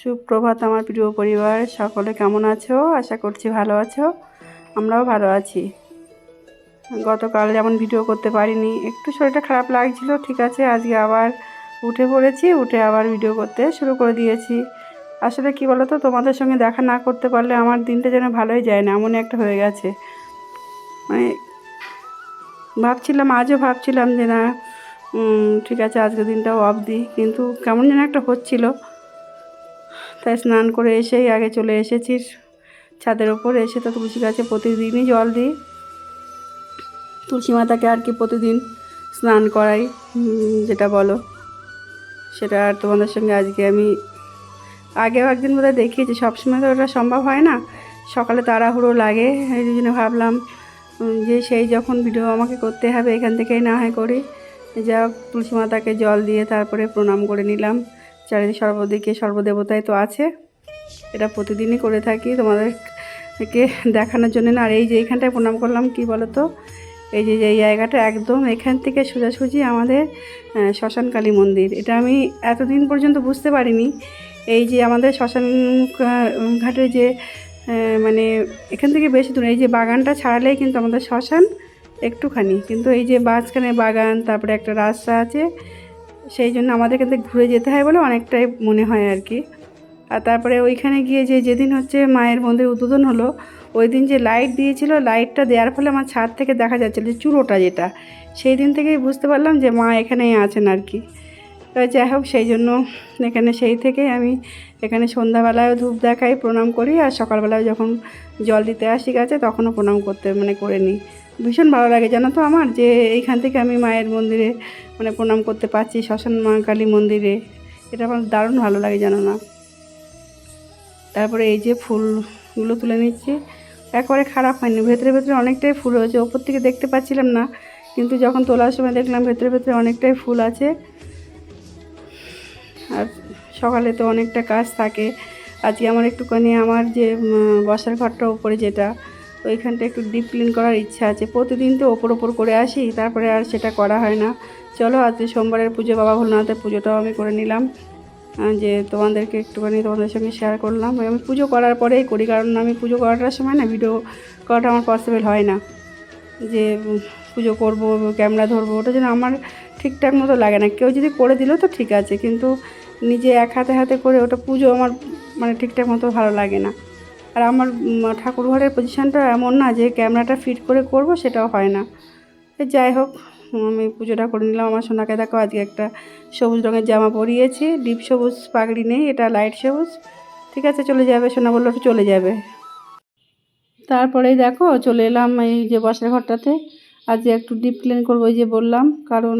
সুপ্রভাত আমার প্রিয় পরিবার, সকলে কেমন আছো? আশা করছি ভালো আছো। আমরাও ভালো আছি। গতকাল যেমন ভিডিও করতে পারিনি, একটু শরীরটা খারাপ লাগছিল, ঠিক আছে, আজকে আবার উঠে পড়েছি, উঠে আবার ভিডিও করতে শুরু করে দিয়েছি। আসলে কি বলো তো তোমাদের সঙ্গে দেখা না করতে পারলে আমার দিনটা যেন ভালোই যায় না, এমনই একটা হয়ে গেছে। মানে ভাবছিলাম, আজও ভাবছিলাম যে না ঠিক আছে, আজকের দিনটাও অফ দিই কিন্তু কেমন যেন একটা হচ্ছিল। তাই স্নান করে এসেই আগে চলে এসেছি ছাদের ওপর। এসে তো তুলসী গাছে প্রতিদিনই জল দিই। তুলসী মাতাকে আর কি প্রতিদিন স্নান করাই যেটা বলো। সেটা আর তোমাদের সঙ্গে আজকে আমি আগেও একদিন বোধহয় দেখিয়েছি, সবসময় তো ওটা সম্ভব হয় না। সকালে তাড়াহুড়ো লাগে, এই জন্য ভাবলাম যে সেই যখন ভিডিও আমাকে করতে হবে, এখান থেকেই না হয় করি। যা তুলসী মাতাকে জল দিয়ে তারপরে প্রণাম করে নিলাম। চারিদিকে সর্বদিকে সর্বদেবতাই তো আছে। এটা প্রতিদিনই করে থাকি তোমাদেরকে দেখানোর জন্য। না আর এই যে এইখানটায় প্রণাম করলাম, কি বলো তো এই যে এই জায়গাটা একদম এখান থেকে সোজাসুজি আমাদের শ্মশানকালী মন্দির। এটা আমি এতদিন পর্যন্ত বুঝতে পারিনি। এই যে আমাদের শ্মশান ঘাটের যে মানে এখান থেকে বেশি দূরে, এই যে বাগানটা ছাড়ালেই কিন্তু আমাদের শ্মশান একটুখানি। কিন্তু এই যে মাঝখানে বাগান, তারপরে একটা রাস্তা আছে। সেই জন্য আমাদের থেকে ঘুরে যেতে হয় বলে অনেকটাই মনে হয় আর কি। আর তারপরে ওইখানে গিয়ে যে যেদিন হচ্ছে মায়ের মন্দির উদ্বোধন হলো ওই দিন যে লাইট দিয়েছিল লাইটটা দেওয়ার ফলে আমার ছাদ থেকে দেখা যাচ্ছিল যে চুড়োটা যেটা। সেই দিন থেকেই বুঝতে পারলাম যে মা এখানেই আছেন আর কি। তো যাই হোক, সেই জন্য এখানে সেই থেকেই আমি এখানে সন্ধ্যাবেলায় ধূপ দেখাই, প্রণাম করি। আর সকালবেলায় যখন জল দিতে আসি গাছে, তখনও প্রণাম করতে মানে করে নিই। ভীষণ ভালো লাগে, জানো তো আমার? যে এইখান থেকে আমি মায়ের মন্দিরে মানে প্রণাম করতে পারছি, শ্মশান মা কালী মন্দিরে। এটা আমার দারুণ ভালো লাগে, জানো না? তারপরে এই যে ফুলগুলো তুলে নিচ্ছি, একেবারে খারাপ হয়নি। ভেতরে ভেতরে অনেকটাই ফুল হয়েছে, ওপর থেকে দেখতে পাচ্ছিলাম না, কিন্তু যখন তোলার সময় দেখলাম ভেতরে ভেতরে অনেকটাই ফুল আছে। আর সকালে তো অনেকটা কাজ থাকে। আজকে আমার একটুখানি আমার যে বসার ঘরটা উপরে যেটা ওইখানটা একটু ডিপ ক্লিন করার ইচ্ছা আছে। প্রতিদিন তো ওপর ওপর করে আসি, তারপরে আর সেটা করা হয় না। চলো, আজকে সোমবারের পুজো, বাবা ভোলনাথের পুজোটাও আমি করে নিলাম। যে তোমাদেরকে একটুখানি তোমাদের সঙ্গে শেয়ার করলাম। আমি পুজো করার পরেই করি, কারণ আমি পুজো করাটার সময় না ভিডিও করাটা আমার পসিবল হয় না। যে পুজো করব ক্যামেরা ধরবো, ওটা যেন আমার ঠিকঠাক মতো লাগে না। কেউ যদি করে দিলেও তো ঠিক আছে, কিন্তু নিজে এক হাতে হাতে করে ওটা পুজো আমার মানে ঠিকঠাক মতো ভালো লাগে না। আর আমার ঠাকুর ঘরের পজিশানটা এমন না যে ক্যামেরাটা ফিট করে করব, সেটাও হয় না। যাই হোক আমি পুজোটা করে নিলাম। আমার সোনাকে দেখো, আজকে একটা সবুজ রঙের জামা পরিয়েছি। ডিপ সবুজ, পাগড়ি নেই, এটা লাইট সবুজ। ঠিক আছে, চলে যাবে, সোনা বলল চলে যাবে। তারপরেই দেখো, চলে এলাম এই যে বসার ঘরটাতে। আজ একটু ডিপ ক্লিন করব যে বললাম। কারণ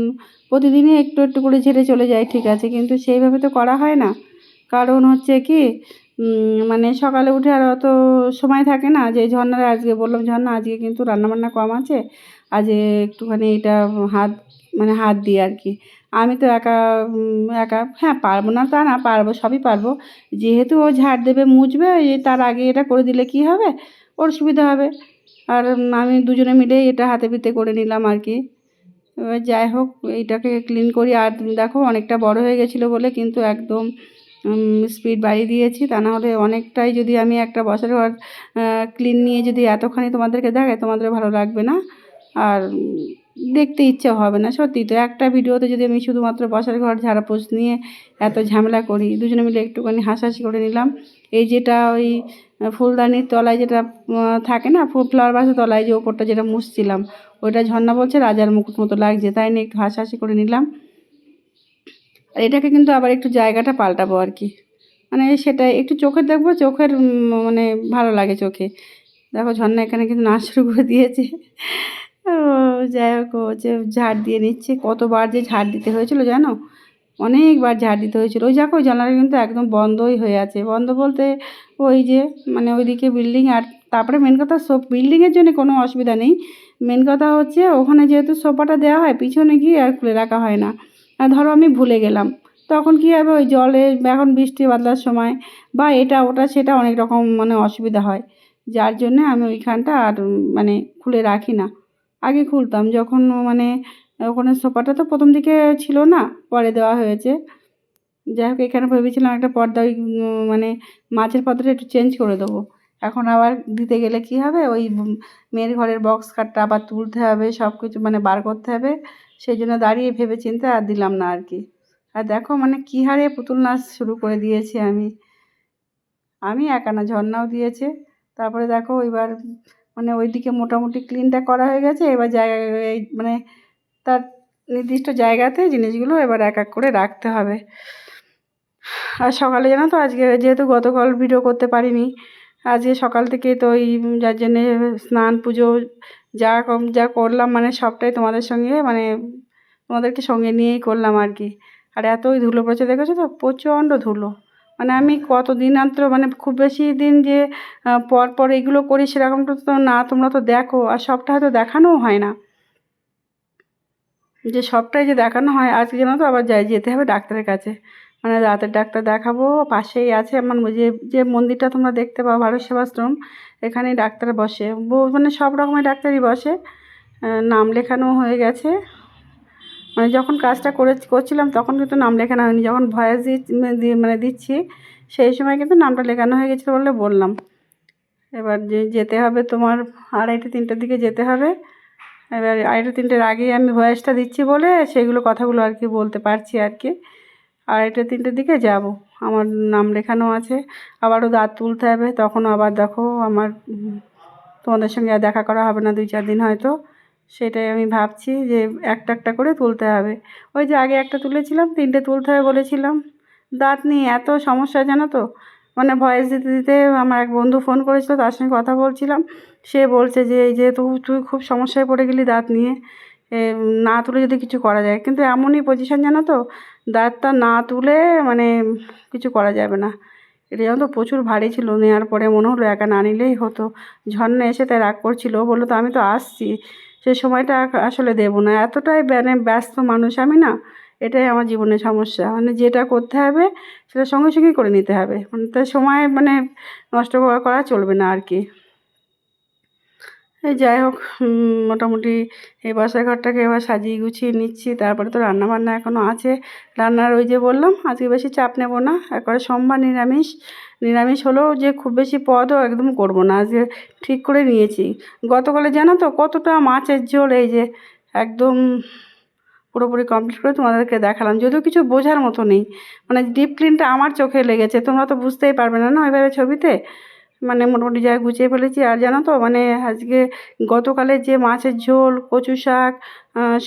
প্রতিদিনই একটু একটু করে ঝেড়ে চলে যায়, ঠিক আছে। কিন্তু সেইভাবে তো করা হয় না। কারণ হচ্ছে কি মানে সকালে উঠে আর অত সময় থাকে না। যে ঝর্ণার আজকে বললাম ঝর্ণা, আজকে কিন্তু রান্নাবান্না কম আছে। আজ একটুখানি এটা হাত মানে হাত দিয়ে আর কি। আমি তো একা একা হ্যাঁ পারব না তা না, পারব, সবই পারব। যেহেতু ও ঝাড় দেবে, মুছবে তার আগে এটা করে দিলে কি হবে? ওর সুবিধা হবে। আর আমি দুজনে মিলে এটা হাতে পিতে করে নিলাম আর কি। এবার যাই হোক, এইটাকে ক্লিন করি। আর দেখো, অনেকটা বড় হয়ে গেছিল বলে কিন্তু একদম স্পিড বাড়িয়ে দিয়েছি, তা না হলে অনেকটাই যদি আমি একটা বছর ঘর ক্লিন নিয়ে যদি এতখানি তোমাদেরকে দেখাই তোমাদের ভালো লাগবে না? আর দেখতে ইচ্ছা হবে না সত্যি তো। একটা ভিডিওতে যদি আমি শুধুমাত্র বসার ঘর ঝাড়াপোছ নিয়ে এত ঝামেলা করি, দুজনে মিলে একটুখানি হাসাহাসি করে নিলাম। এই যেটা ওই ফুলদানির তলায় যেটা থাকে না ফুল ফ্লাওয়ার বাসের তলায় যে ওপরটা যেটা মুছছিলাম, ওইটা ঝর্ণা বলছে, রাজার মুকুট মতো লাগছে, তাই নিয়ে একটু হাসাহাসি করে নিলাম। আর এটাকে কিন্তু আবার একটু জায়গাটা পাল্টাবো আর কি। মানে সেটা একটু চোখের দেখব, চোখের মানে ভালো লাগে চোখে। দেখো ঝর্ণা এখানে কিন্তু নাচ শুরু করে দিয়েছে। ও, যাই হোক যে ঝাড় দিয়ে নিচ্ছে, কতবার যে ঝাড় দিতে হয়েছিল জানো? অনেকবার ঝাড় দিতে হয়েছিল। ওই দেখো জানলাটা কিন্তু একদম বন্ধই হয়ে আছে। বন্ধ বলতে ওই যে মানে ওইদিকে বিল্ডিং আর তারপরে মেন কথা সব বিল্ডিংয়ের জন্য কোনো অসুবিধা নেই। মেন কথা হচ্ছে, ওখানে যেহেতু সোফাটা দেওয়া হয়, পিছনে গিয়ে আর খুলে রাখা হয় না। ধরো আমি ভুলে গেলাম। তখন কী হবে? ওই জলে এখন বৃষ্টি বাদলার সময় বা এটা, ওটা, সেটা অনেক রকম মানে অসুবিধা হয়। যার জন্যে আমি ওইখানটা আর মানে খুলে রাখি না। আগে খুলতাম যখন মানে ওখানে সোফাটা তো প্রথম দিকে ছিল না, পরে দেওয়া হয়েছে। যাই হোক, এখানে ভেবেছিলাম একটা পর্দা ওই মানে মাছের পর্দাটা একটু চেঞ্জ করে দেবো। এখন আবার দিতে গেলে কি হবে? ওই মেয়ের ঘরের বক্স খাটটা আবার তুলতে হবে সব কিছু মানে বার করতে হবে। সেই জন্য দাঁড়িয়ে ভেবে চিন্তে আর দিলাম না আর কি। আর দেখো মানে কী হারে পুতুল নাচ শুরু করে দিয়েছি আমি। আমি একা না ঝর্ণাও দিয়েছে। তারপরে দেখো এবার মানে ওইদিকে মোটামুটি ক্লিনটা করা হয়ে গেছে। এবার জায়গা মানে তার নির্দিষ্ট জায়গাতে জিনিসগুলো এবার এক এক করে রাখতে হবে। আর সকালে জানো তো আজকে যেহেতু গতকাল ভিডিও করতে পারিনি, আজকে সকাল থেকে তো ওই যার জন্যে স্নান পুজো যা কম- যা করলাম মানে সবটাই তোমাদের সঙ্গে মানে তোমাদেরকে সঙ্গে নিয়েই করলাম আর কি। আর এতই ধুলো পড়েছে, দেখেছ তো? প্রচণ্ড ধুলো। মানে আমি কত দিন অন্তর মানে খুব বেশি দিন যে পর পর এগুলো করি সেরকমটা তো না, তোমরা তো দেখো। আর সবটা হয়তো দেখানোও হয় না। যে সবটাই যে দেখানো হয়, আজকে জানো তো আবার যাই, যেতে হবে ডাক্তারের কাছে। মানে দাঁতের ডাক্তার দেখাবো। পাশেই আছে আমার যে যে মন্দিরটা তোমরা দেখতে পাও, ভারত সেবাশ্রম, এখানেই ডাক্তার বসে। মানে সব রকমের ডাক্তারই বসে। নাম লেখানো হয়ে গেছে। মানে যখন কাজটা করে, করছিলাম তখন কিন্তু নাম লেখানো হয়নি। যখন ভয়েস দিয়ে মানে দিচ্ছি, সেই সময় কিন্তু নামটা লেখানো হয়ে গেছিল বলে বললাম। এবার যে, যেতে হবে তোমার, আড়াইটে তিনটের দিকে যেতে হবে। এবার আড়াইটে তিনটের আগেই আমি ভয়েসটা দিচ্ছি বলে সেগুলো কথাগুলো আর কি বলতে পারছি আর কি। আড়াইটে, তিনটের দিকে যাব। আমার নাম লেখানো আছে। আবারও দাঁত তুলতে হবে। তখন আবার দেখো আমার তোমাদের সঙ্গে আর দেখা করা হবে না, দুই, চার দিন হয়তো। সেটাই আমি ভাবছি যে একটা একটা করে তুলতে হবে। ওই যে আগে একটা তুলেছিলাম, তিনটে তুলতে হবে বলেছিলাম। দাঁত নিয়ে এত সমস্যা জানো তো? মানে ভয়েস দিতে দিতে আমার এক বন্ধু ফোন করেছিল, তার সঙ্গে কথা বলছিলাম। সে বলছে যে, এই যে তুই খুব সমস্যায় পড়ে গেলি দাঁত নিয়ে। না তুলে যদি কিছু করা যায়। কিন্তু এমনই পজিশন জানো তো, দাঁতটা না তুলে মানে কিছু করা যাবে না। এটা জানো তো প্রচুর ভারী ছিল নেওয়ার পরে মনে হলো একা না নিলেই হতো। ঝর্ণা এসে তাই রাগ করছিল বলল, তো আমি তো আসছি। সে সময়টা আসলে দেবো না। এতটাই মানে ব্যস্ত মানুষ আমি না, এটাই আমার জীবনের সমস্যা। মানে যেটা করতে হবে, সেটা সঙ্গে সঙ্গেই করে নিতে হবে। মানে তার সময় মানে নষ্ট করা চলবে না আর কি। যাই হোক মোটামুটি এই বাসার ঘরটাকে এবার সাজিয়ে গুছিয়ে নিচ্ছি। তারপরে তো রান্না বান্না এখনও আছে। রান্নার ওই যে বললাম, আজকে বেশি চাপ নেব না। একবারে সোমবার নিরামিষ। নিরামিষ হলেও যে খুব বেশি পদও একদম করব না। আজকে ঠিক করে নিয়েছি। গতকালে জানো তো কতটা মাছের ঝোল, এই যে একদম পুরোপুরি কমপ্লিট করে তোমাদেরকে দেখালাম। যদিও কিছু বোঝার মতো নেই। মানে ডিপ ক্লিনটা আমার চোখে লেগেছে। তোমরা তো বুঝতেই পারবে না না, ওইভাবে ছবিতে? মানে মোটামুটি জায়গায় গুছিয়ে ফেলেছি। আর জানো তো মানে আজকে গতকালের যে মাছের ঝোল, কচু শাক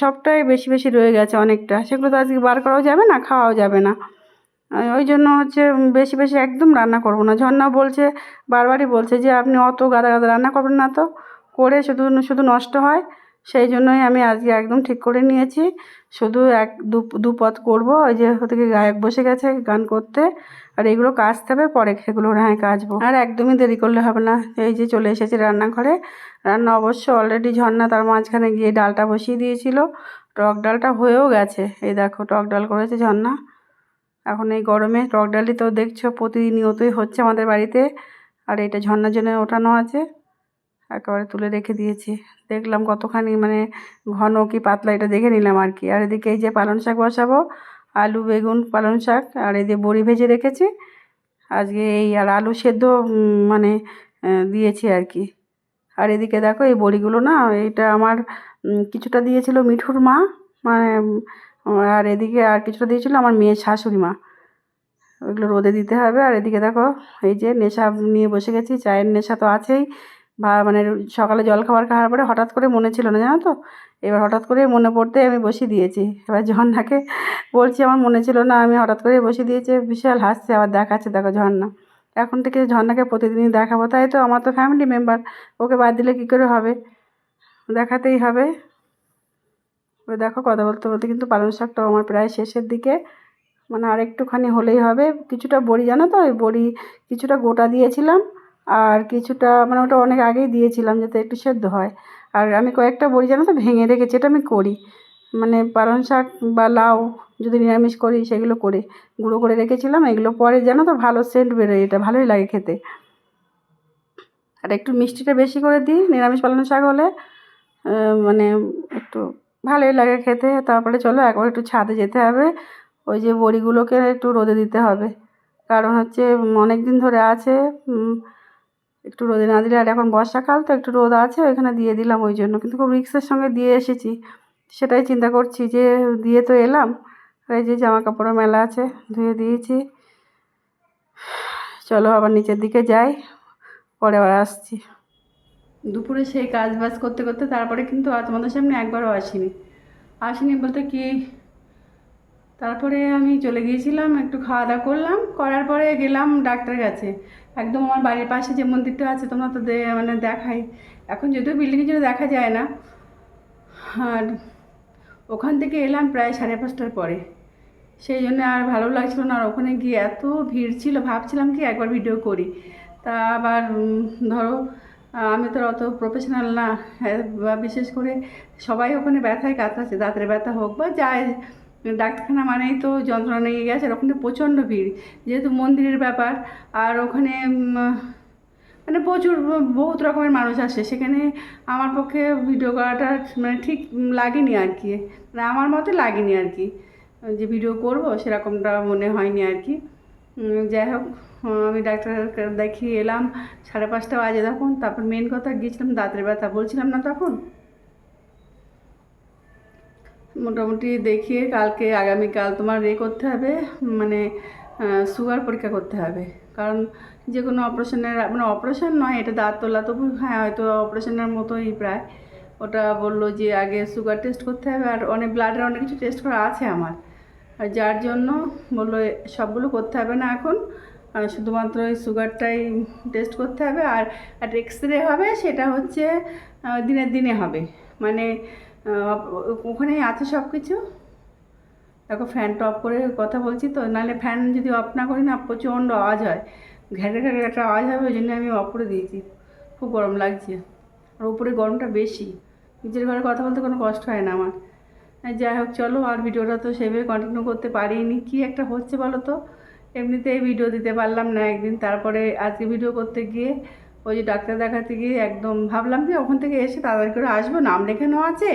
সবটাই বেশি বেশি রয়ে গেছে অনেকটা। সেগুলো তো আজকে বার করাও যাবে না, খাওয়াও যাবে না। ওই জন্য হচ্ছে বেশি বেশি একদম রান্না করব না। ঝর্ণা বলছে, বারবারই বলছে যে আপনি অত গাদা গাদা রান্না করবেন না তো। করে শুধু শুধু নষ্ট হয়, সেই জন্যই আমি আজকে একদম ঠিক করে নিয়েছি। শুধু এক, দু দু পদ করব। ওই যে ওদিকে গায়ক বসে গেছে গান করতে। আর এগুলো কাচতে হবে, পরে সেগুলো হ্যাঁ কাচবো। আর একদমই দেরি করলে হবে না। এই যে চলে এসেছি রান্নাঘরে। রান্না অবশ্য অলরেডি ঝর্ণা, তার মাঝখানে গিয়ে ডালটা বসিয়ে দিয়েছিল। টক ডালটা হয়েও গেছে। এই দেখো, টক ডাল করেছে ঝর্ণা। এখন এই গরমে টক ডালই তো দেখছ, প্রতিনিয়তই হচ্ছে আমাদের বাড়িতে। আর এটা ঝর্ণার জন্য ওঠানো আছে। একেবারে তুলে রেখে দিয়েছি। দেখলাম কতখানি মানে ঘন কি পাতলা, এটা দেখে নিলাম আর কি। আর এদিকে এই যে পালং শাক বসাবো আলু, বেগুন, পালং শাক আর এই যে বড়ি ভেজে রেখেছি। আজকে এই আর আলু সেদ্ধ মানে দিয়েছি আর কি। আর এদিকে দেখো এই বড়িগুলো না এটা আমার কিছুটা দিয়েছিল মিঠুর মা মানে আর এদিকে আর কিছুটা দিয়েছিল আমার মেয়ের শাশুড়ি মা। ওইগুলো রোদে দিতে হবে। আর এদিকে দেখো এই যে নেশা নিয়ে বসে গেছি, চায়ের নেশা তো আছেই। বা মানে সকালে জলখাবার খাওয়ার পরে হঠাৎ করে মনে ছিল না, জানো তো? এবার হঠাৎ করে মনে পড়তে আমি বসিয়ে দিয়েছি। এবার ঝর্ণাকে বলছি, আমার মনে ছিল না, আমি হঠাৎ করে বসিয়ে দিয়েছি, বিশাল হাসছে, আবার দেখাচ্ছে, দেখো ঝর্ণা। এখন থেকে ঝর্ণাকে প্রতিদিনই দেখাবো, তাই তো? আমার তো ফ্যামিলি মেম্বার ওকে বাদ দিলে কী করে হবে? দেখাতেই হবে। ওই দেখো, কথা বলতে বলতে কিন্তু পালং শাকটাও আমার প্রায় শেষের দিকে মানে আর একটুখানি হলেই হবে। কিছুটা বড়ি, জানো তো? ওই বড়ি কিছুটা গোটা দিয়েছিলাম আর কিছুটা মানে ওটা অনেক আগেই দিয়েছিলাম যাতে একটু সেদ্ধ হয়। আর আমি কয়েকটা বড়ি জানো তো ভেঙে রেখেছি, এটা আমি করি। মানে পালং শাক বা লাউ যদি নিরামিষ করি সেগুলো করে গুঁড়ো করে রেখেছিলাম, এগুলো পরে জানো তো ভালো সেন্ট বেরোয়, এটা ভালোই লাগে খেতে। আর একটু মিষ্টিটা বেশি করে দিই, নিরামিষ পালং শাক হলে মানে একটু ভালোই লাগে খেতে। তারপরে চলো একবার একটু ছাদে যেতে হবে, ওই যে বড়িগুলোকে একটু রোদে দিতে হবে। কারণ হচ্ছে অনেক দিন ধরে আছে একটু রোদে না দিলে, আর এখন বর্ষাকাল, তো একটু রোদ আছে, ওইখানে দিয়ে দিলাম ওই জন্য। কিন্তু খুব রিক্সের সঙ্গে দিয়ে এসেছি। সেটাই চিন্তা করছি যে, দিয়ে তো এলাম। আর এই যে জামা কাপড়ও মেলা আছে, ধুয়ে দিয়েছি। চলো আবার নিচের দিকে যাই, পরে আবার আসছি। দুপুরে সেই কাজ বাজ করতে করতে তারপরে কিন্তু আর তোমাদের সামনে একবারও আসিনি। আসিনি বলতে কি, তারপরে আমি চলে গিয়েছিলাম, একটু খাওয়া দাওয়া করলাম, করার পরে গেলাম ডাক্তারের কাছে। একদম আমার বাড়ির পাশে যে মন্দিরটা আছে তোমরা তো মানে দেখাই। এখন যদিও বিল্ডিংয়ের জন্য দেখা যায় না আর ওখান থেকে এলাম প্রায় সাড়ে পাঁচটার পরে। সেই জন্য আর ভালো লাগছিল না আর ওখানে গিয়ে এত ভিড় ছিল ভাবছিলাম কি একবার ভিডিও করি। তা আবার ধরো আমি তো অত প্রফেশনাল না হ্যাঁ, বিশেষ করে সবাই ওখানে ব্যথায় কাতরাচ্ছে দাঁতের ব্যথা হোক বা যায় ডাক্তারখানা মানেই তো যন্ত্রণা নিয়ে গেছে, আর ওখানে প্রচণ্ড ভিড়। যেহেতু মন্দিরের ব্যাপার, আর ওখানে মানে প্রচুর, বহুত রকমের মানুষ আসে। সেখানে আমার পক্ষে ভিডিও করাটা মানে ঠিক লাগেনি আর কি। মানে আমার মতে লাগেনি আর কি। যে ভিডিও করব, সেরকমটা মনে হয়নি আর কি। যাই হোক, আমি ডাক্তার দেখিয়ে এলাম। সাড়ে পাঁচটা বাজে তখন, তারপর মেন কথা গিয়েছিলাম, দাঁতের ব্যথা। বলছিলাম না তখন? মোটামুটি দেখিয়ে কালকে, আগামীকাল তোমার রে করতে হবে মানে সুগার পরীক্ষা করতে হবে। কারণ যে কোনো অপারেশনের মানে অপারেশন নয়, এটা দাঁত তোলা, তবু হ্যাঁ হয়তো অপারেশনের মতোই প্রায়। ওটা বলল যে আগে সুগার টেস্ট করতে হবে, আর অনেক ব্লাডের অনেক কিছু টেস্ট করা আছে আমার। আর যার জন্য বলল, সবগুলো করতে হবে না এখন শুধুমাত্র ওই সুগারটাই টেস্ট করতে হবে। আর একটা এক্স রে হবে, সেটা হচ্ছে দিনের দিনে হবে। মানে ওখানেই আছে সব কিছু দেখো ফ্যানটা অফ করে কথা বলছি তো, নাহলে ফ্যান যদি অফ না করি না, প্রচণ্ড আওয়াজ হয়। ঘ্যাটে ঘ্যাটে একটা আওয়াজ হবে, ওই জন্য আমি অফ করে দিয়েছি। খুব গরম লাগছে। আর উপরে গরমটা বেশি। নিজের ঘরে কথা বলতে কোনো কষ্ট হয় না আমার। যাই হোক, চলো, আর ভিডিওটা তো সেভাবে কন্টিনিউ করতে পারিনি। কি একটা হচ্ছে বলো তো? এমনিতেই ভিডিও দিতে পারলাম না একদিন। তারপরে আজকে ভিডিও করতে গিয়ে ওই যে ডাক্তার দেখাতে গিয়ে একদম ভাবলাম যে ওখান থেকে এসে তাড়াতাড়ি করে আসব, নাম লেখানো আছে,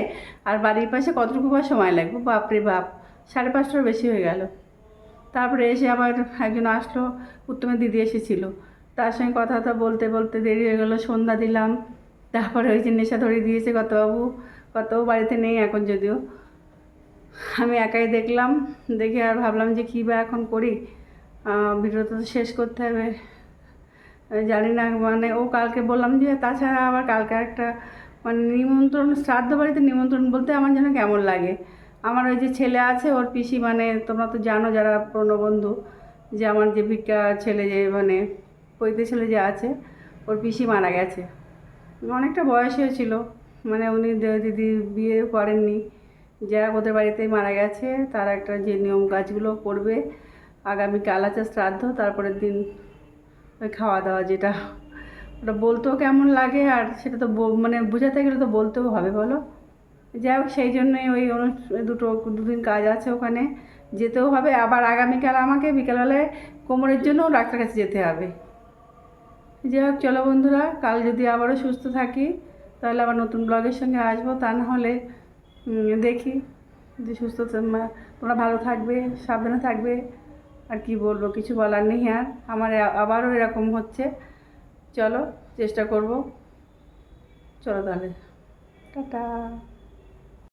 আর বাড়ির পাশে কতটুকু বা সময় লাগবে? বাপরে বাপ, সাড়ে পাঁচটার বেশি হয়ে গেল। তারপরে এসে আবার একজন আসলো উত্তমের দিদি এসেছিল। তার সঙ্গে কথা বলতে বলতে দেরি হয়ে গেলো, সন্ধ্যা দিলাম। তারপরে ওই যে নেশা ধরে দিয়েছে কতবাবু কতবাবু বাড়িতে নেই এখন যদিও। আমি একাই দেখলাম, দেখে আর ভাবলাম যে কী বা এখন করি। ভিডিওটা তো শেষ করতে হবে। জানি না মানে ও কালকে বললাম যে, তাছাড়া আবার কালকে একটা মানে নিমন্ত্রণ, শ্রাদ্ধ বাড়িতে নিমন্ত্রণ বলতে আমার যেন কেমন লাগে। আমার ওই যে ছেলে আছে, ওর পিসি মানে তোমরা তো জানো যারা পুরনো বন্ধু, যে আমার যে ভিক্ষা ছেলে যে মানে পৈতে ছেলে যে আছে, ওর পিসি মারা গেছে। অনেকটা বয়স হয়েছিল মানে উনি দিদি বিয়ে করেননি। যারা ওদের বাড়িতেই মারা গেছে, তার একটা যে নিয়ম কাজগুলো করবে, আগামীকাল আছে শ্রাদ্ধ, তারপরের দিন ওই খাওয়া দাওয়া যেটা। ওটা বলতেও কেমন লাগে আর সেটা তো মানে বোঝাতে গেলে তো বলতেও হবে, বলো? যাই হোক, সেই জন্যই ওই দুটো, দুদিন কাজ আছে ওখানে, যেতেও হবে। আবার আগামীকাল আমাকে বিকালবেলায় কোমরের জন্য ডাক্তার কাছে যেতে হবে। যাই হোক, চলো বন্ধুরা, কাল যদি আবারও সুস্থ থাকি, তাহলে আবার নতুন ব্লগের সঙ্গে আসব। তা না হলে দেখি যে সুস্থ তোমরা ভালো থাকবে, সাবধানে থাকবে। আর কি বলব, কিছু বলার নেই আর। আমার আবারও এরকম হচ্ছে। চলো, চেষ্টা করব। চলো তাহলে। টাটা।